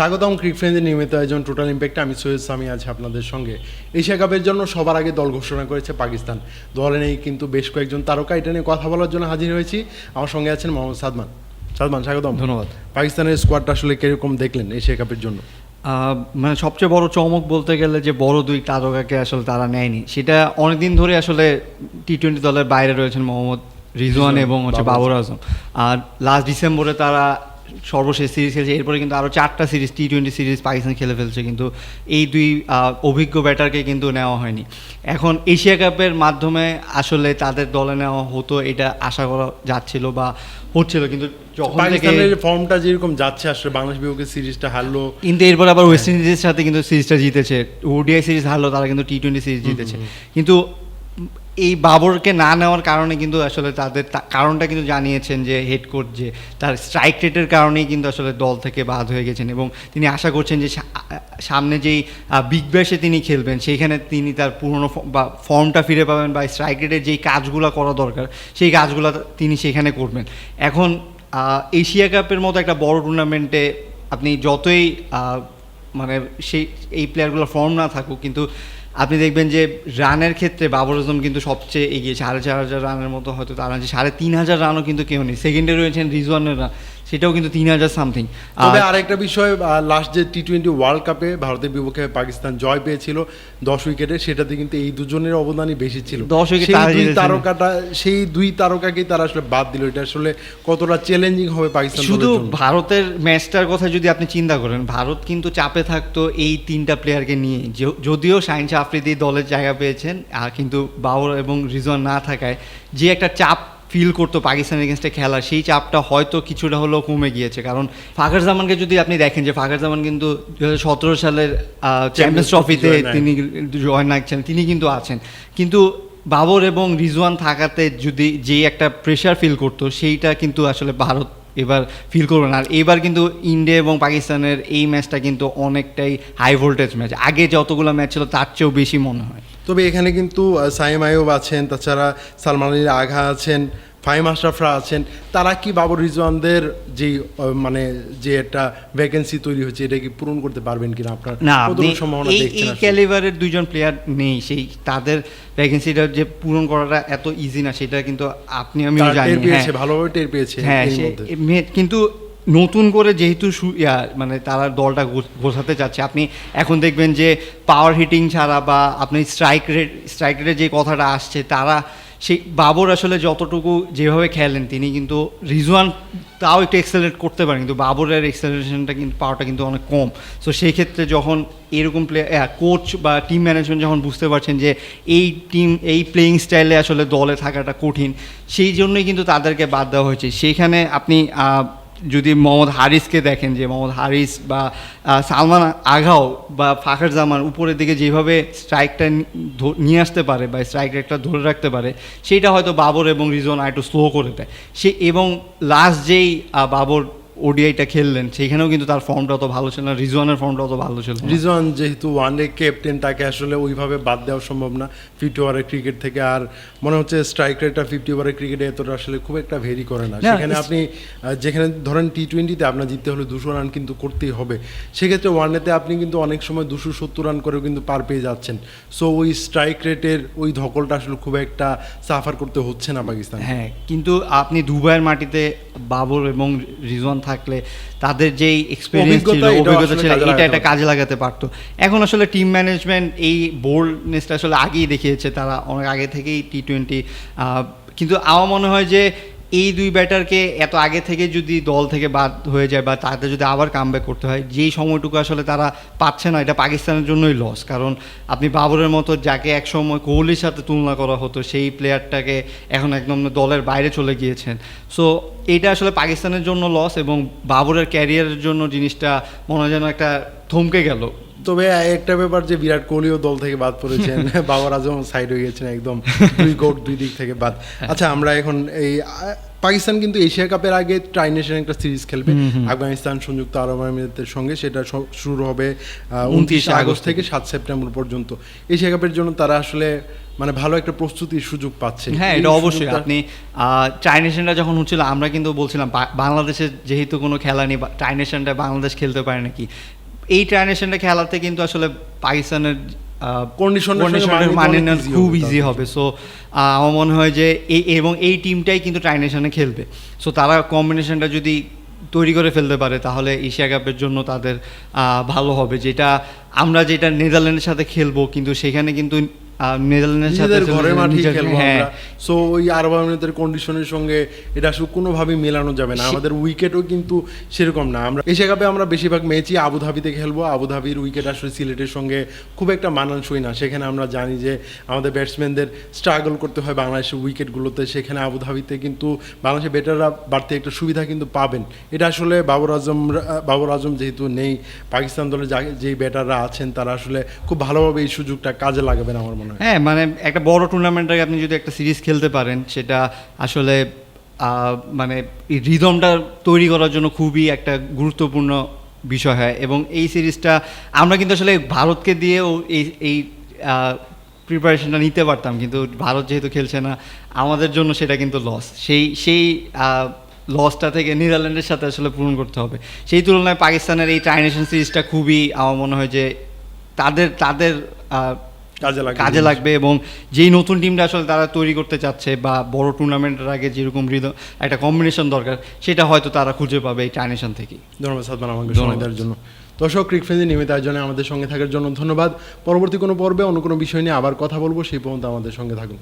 স্বাগতম ক্রিক ফ্রেন্ডের নিয়মিত আয়োজন টোটাল ইম্প্যাক্টে আমি সৈয়দ সামি আছি আপনাদের সঙ্গে। এশিয়া কাপের জন্য সবার আগে দল ঘোষণা করেছে পাকিস্তান। দলে নেই কিন্তু বেশ কয়েকজন তারকা এটা নিয়ে কথা বলার জন্য হাজির হয়েছি। আমার সঙ্গে আছেন মোহাম্মদ সাদমান। সাদমান স্বাগতম। ধন্যবাদ। পাকিস্তানের স্কোয়াডটা আসলে কীরকম দেখলেন এশিয়া কাপের জন্য? মানে সবচেয়ে বড় চমক বলতে গেলে যে বড় দুই তারকাকে আসলে তারা নেয়নি সেটা অনেকদিন ধরে আসলে টি টোয়েন্টি দলের বাইরে রয়েছেন মোহাম্মদ রিজওয়ান এবং হচ্ছে বাবর আজম। আর লাস্ট ডিসেম্বরে তারা সর্বশেষ সিরিজ খেলছে এরপরে কিন্তু আরও চারটা series T twenty series Pakistan খেলে ফেলছে কিন্তু এই দুই অভিজ্ঞ ব্যাটারকে কিন্তু নেওয়া হয়নি। এখন এশিয়া কাপের মাধ্যমে আসলে তাদের দলে নেওয়া হতো এটা আশা করা যাচ্ছিল বা হচ্ছিল কিন্তু যখন পাকিস্তানের ফর্মটা যেরকম যাচ্ছে আসলে বাংলাদেশ বিপক্ষে সিরিজটা হারলো। কিন্তু এরপর আবার ওয়েস্ট ইন্ডিজের সাথে কিন্তু সিরিজটা জিতেছে। ওডিআই সিরিজ হারলো তারা কিন্তু টি টোয়েন্টি সিরিজ জিতেছে। কিন্তু এই বাবরকে না নেওয়ার কারণে কিন্তু আসলে তাদের কারণটা কিন্তু জানিয়েছেন যে হেড কোচ যে তার স্ট্রাইক রেটের কারণেই কিন্তু আসলে দল থেকে বাদ হয়ে গেছেন এবং তিনি আশা করছেন যে সামনে যেই বিগ ব্যাশে তিনি খেলবেন সেইখানে তিনি তার পুরনো বা ফর্মটা ফিরে পাবেন বা স্ট্রাইক রেটের যেই কাজগুলো করা দরকার, সেই কাজগুলো তিনি সেখানে করবেন। এখন এশিয়া কাপের মতো একটা বড় টুর্নামেন্টে আপনি যতই মানে সেই, এই প্লেয়ারগুলোর ফর্ম না থাকুক, কিন্তু আপনি দেখবেন যে রানের ক্ষেত্রে বাবর আজম কিন্তু সবচেয়ে এগিয়ে, সাড়ে চার হাজার রানের মতো হয়তো তার সাড়ে তিন হাজার রানও কিন্তু কেউ নেই। সেকেন্ডে রয়েছেন রিজওয়ানের রান সেটাও কিন্তু তিন হাজার সামথিং তবে আরেকটা বিষয় লাস্ট যে টি টোয়েন্টি ওয়ার্ল্ড কাপে ভারতের বিপক্ষে পাকিস্তান জয় পেয়েছিল দশ উইকেটে সেটাতে কিন্তু এই দুজনের অবদানই বেশি ছিল। 10 উইকেট। তারকাটা সেই দুই তারকাকেই তারা আসলে বাদ দিল। এটা আসলে কতটা চ্যালেঞ্জিং হবে পাকিস্তান শুধু ভারতের ম্যাচটার কথা যদি আপনি চিন্তা করেন ভারত কিন্তু চাপে থাকতো এই তিনটা প্লেয়ারকে নিয়ে। যদিও শাহিন আফ্রিদি দলের জায়গা পেয়েছেন আর কিন্তু বাবর এবং রিজন না থাকায় যে একটা চাপ ফিল করতো পাকিস্তানের এগেনস্টে খেলা সেই চাপটা হয়তো কিছুটা হলেও কমে গিয়েছে। কারণ ফাখার জামানকে যদি আপনি দেখেন যে ফাখার জামান কিন্তু দু হাজার সতেরো সালের চ্যাম্পিয়ন্স ট্রফিতে তিনি জয়েন রাখছেন তিনি কিন্তু আছেন। কিন্তু বাবর এবং রিজওয়ান থাকাতে যদি যে একটা প্রেশার ফিল করতো সেইটা কিন্তু আসলে ভারত এবার ফিল করবে না। আর এবার কিন্তু ইন্ডিয়া এবং পাকিস্তানের এই ম্যাচটা কিন্তু অনেকটাই হাই ভোল্টেজ ম্যাচ আগে যতগুলো ম্যাচ ছিল, তার চেয়েও বেশি মনে হয়। তবে এখানে কিন্তু সাইম আয়ুব আছেন, তাছাড়া সালমান আলীর আঘা আছেন ফাহিম আশরাফরা আছেন তারা কি বাবর রিজওয়ানদের যে মানে যে একটা ভ্যাকেন্সি তৈরি হচ্ছে এটা কি পূরণ করতে পারবেন কিনা আপনার? না সম্ভাবনা এই ক্যালিবারের দুইজন প্লেয়ার নেই সেই তাদের ভ্যাকেন্সিটা যে পূরণ করাটা এত ইজি না সেটা কিন্তু আপনি আমি জানি হ্যাঁ। পেয়েছে ভালোভাবে টের পেয়েছে হ্যাঁ কিন্তু নতুন করে যেহেতু মানে তারা দলটা গোছাতে চাচ্ছে আপনি এখন দেখবেন যে পাওয়ার হিটিং ছাড়া বা আপনি স্ট্রাইক রেট স্ট্রাইক রেটের যে কথাটা আসছে তারা সেই বাবর আসলে যতটুকু যেভাবে খেলেন, তিনি কিন্তু রিজওয়ান তাও একটু এক্সেলেট করতে পারেন, কিন্তু বাবরের এক্সেলারেশনটা কিন্তু পাওয়াটা কিন্তু অনেক কম। সো সেই ক্ষেত্রে যখন এরকম প্লে কোচ বা টিম ম্যানেজমেন্ট যখন বুঝতে পারছেন যে এই টিম এই প্লেয়িং স্টাইলে আসলে দলে থাকাটা কঠিন, সেই জন্যই কিন্তু তাদেরকে বাদ দেওয়া হয়েছে। সেইখানে আপনি যদি মোহাম্মদ হারিসকে দেখেন যে মোহাম্মদ হারিস বা সালমান আঘাও বা ফাখার জামান উপরের দিকে যেভাবে স্ট্রাইকটা নিয়ে আসতে পারে বা স্ট্রাইক রেটটা ধরে রাখতে পারে সেটা হয়তো বাবর এবং রিজন আর একটু স্লো করে দেয়। সে এবং লাস্ট যেই বাবর ওডিআইটা খেললেন সেখানেও কিন্তু তার ফর্মটা অত ভালো ছিল না রিজওয়ানের ফর্মটা অত ভালো ছিল রিজওয়ান যেহেতু ওয়ানডে ক্যাপ্টেন তাকে আসলে ওইভাবে বাদ দেওয়া সম্ভব না। ফিফটি ওভারের ক্রিকেট থেকে আর মনে হচ্ছে স্ট্রাইক রেটটা ফিফটি ওভারের ক্রিকেটে এতটা আসলে খুব একটা ভেরি করে না। সেখানে আপনি যেখানে ধরেন টি টোয়েন্টিতে আপনার জিততে হলে দুশো রান কিন্তু করতেই হবে। সেক্ষেত্রে ওয়ানডেতে আপনি কিন্তু অনেক সময় দুশো সত্তর রান করেও কিন্তু পার পেয়ে যাচ্ছেন। সো ওই স্ট্রাইক রেটের ওই ধকলটা আসলে খুব একটা সাফার করতে হচ্ছে না পাকিস্তান হ্যাঁ কিন্তু আপনি দুবাইয়ের মাটিতে বাবর এবং রিজওয়ান থাকলে তাদের যেই এক্সপিরিয়েন্স ছিল অভিজ্ঞতা, ছিল এটা একটা কাজে লাগাতে পারতো। এখন আসলে টিম ম্যানেজমেন্ট এই বোল্ডনেসটা আসলে আগেই দেখিয়েছে তারা অনেক আগে থেকেই টি টোয়েন্টি কিন্তু আমার মনে হয় যে এই দুই ব্যাটারকে এত আগে থেকে যদি দল থেকে বাদ হয়ে যায় বা তাদের যদি আবার কামব্যাক করতে হয়, যেই সময়টুকু আসলে তারা পাচ্ছে না, এটা পাকিস্তানের জন্যই লস কারণ আপনি বাবরের মতো যাকে একসময় কোহলির সাথে তুলনা করা হতো, সেই প্লেয়ারটাকে এখন একদম দলের বাইরে চলে গিয়েছেন। সো এটা আসলে পাকিস্তানের জন্য লস এবং বাবরের ক্যারিয়ারের জন্য জিনিসটা মনে হয় যেন একটা থমকে গেল। তবে একটা ব্যাপার যে বিরাট কোহলিও দল থেকে বাদ পড়েছেন বাবার আজম সাইড হয়ে গেছেন একদম দুই গোট দুই দিক থেকে বাদ। আচ্ছা আমরা এখন এই পাকিস্তান কিন্তু এশিয়া কাপের আগে ট্রাই নেশন একটা সিরিজ খেলবে আফগানিস্তান সংযুক্ত আরব আমিরাতের সঙ্গে সেটা শুরু হবে উনত্রিশে আগস্ট থেকে সাত সেপ্টেম্বর পর্যন্ত। এশিয়া কাপের জন্য তারা আসলে মানে ভালো একটা প্রস্তুতির সুযোগ পাচ্ছে। হ্যাঁ এটা অবশ্যই। আপনি ট্রাইনেশনটা যখন হচ্ছিল আমরা কিন্তু বলছিলাম বা- বাংলাদেশে যেহেতু কোনো খেলা নেই ট্রাইনেশনটা বাংলাদেশ খেলতে পারে নাকি? এই ট্রাইনেশনটা খেলাতে কিন্তু আসলে পাকিস্তানের কন্ডিশনের মানে খুব ইজি হবে। সো আমার মনে হয় যে এই এবং এই টিমটাই কিন্তু ট্রাইনেশনে খেলবে। সো তারা কম্বিনেশনটা যদি তৈরি করে ফেলতে পারে তাহলে এশিয়া কাপের জন্য তাদের ভালো হবে। যেটা আমরা যেটা নেদারল্যান্ডের সাথে খেলব কিন্তু সেখানে কিন্তু আহ, নেদারল্যান্ডের সাথে নিজেদের আসলে ঘরে মাঠেই নিজের- খেলব হ্যাঁ, আমরা। সো ওই আরব আমিরাতের কন্ডিশনের সঙ্গে এটা আসলে কোনোভাবেই মেলানো যাবে না। আমাদের উইকেটও কিন্তু সেরকম না। আমরা এশিয়া কাপে আমরা বেশিরভাগ ম্যাচই আবুধাবিতে খেলব। আবুধাবির উইকেট আসলে সিলেটের সঙ্গে খুব একটা মানানসই না। সেখানে আমরা জানি যে আমাদের ব্যাটসম্যানদের স্ট্রাগল করতে হয় বাংলাদেশের উইকেটগুলোতে সেখানে আবুধাবিতে কিন্তু বাংলাদেশের ব্যাটাররা বাড়তে একটা সুবিধা কিন্তু পাবেন। এটা আসলে বাবর আজম বাবর আজম যেহেতু নেই পাকিস্তান দলে যা- যেই ব্যাটাররা আছেন তারা আসলে খুব ভালোভাবে এই সুযোগটা কাজে লাগাবেন আমার মনে হয় হ্যাঁ মানে একটা বড় টুর্নামেন্টে আপনি যদি একটা সিরিজ খেলতে পারেন, সেটা আসলে মানে রিদমটা তৈরি করার জন্য খুবই একটা গুরুত্বপূর্ণ বিষয় হয়। এবং এই সিরিজটা আমরা কিন্তু আসলে ভারতকে দিয়েও এই এই প্রিপারেশনটা নিতে পারতাম। কিন্তু ভারত যেহেতু খেলছে না, আমাদের জন্য সেটা কিন্তু লস সেই সেই লসটা থেকে নেদারল্যান্ডের সাথে আসলে পূরণ করতে হবে। সেই তুলনায় পাকিস্তানের এই ট্রাইনেশন সিরিজটা খুবই, আমার মনে হয় যে, তাদের তাদের কাজে লাগবে কাজে লাগবে এবং যেই নতুন টিমটা আসলে তারা তৈরি করতে চাচ্ছে বা বড় টুর্নামেন্টের আগে যেরকম হৃদয় একটা কম্বিনেশন দরকার সেটা হয়তো তারা খুঁজে পাবে এই ট্রাইনেশন থেকেই। ধন্যবাদ সাদমান আমাকে সময় দেওয়ার জন্য। দর্শক ক্রিক ফ্রেন্ডের নিয়মিত আয়োজনে আমাদের সঙ্গে থাকার জন্য ধন্যবাদ। পরবর্তী কোনো পর্বে অন্য কোনো বিষয় নিয়ে আবার কথা বলব সেই পর্যন্ত আমাদের সঙ্গে থাকুন।